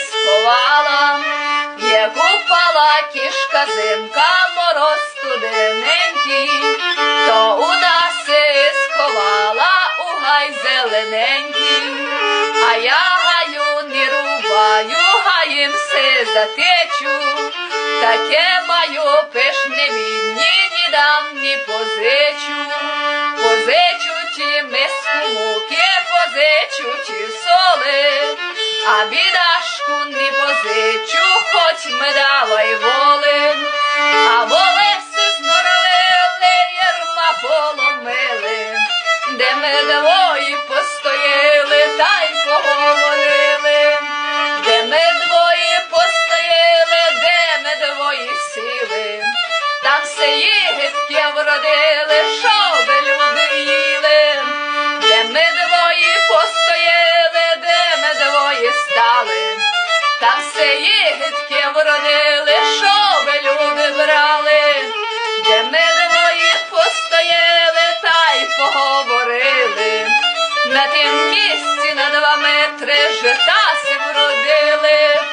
сховала, як упала кішка зимка, мороз студененький, то у наси сховала у гай зелененький, а я гаю не рубаю, гаєм се затечу, таке маю пишне відні, ні дам, ні позичу, позичу ті миску муки, позичу ті соли, а бідашку не позичу, хоч ми давай воли, а воли все зноровили, ярма поломили, де ми двої постояли, та й поговорили, де ми двої постояли, де ми двої сіли, там все єгитки вродили, щоб люди їли, Там все єгидки воронили, що ви люди брали, де ми двоє постояли та й поговорили. На тім місці на два метри жита си вродили.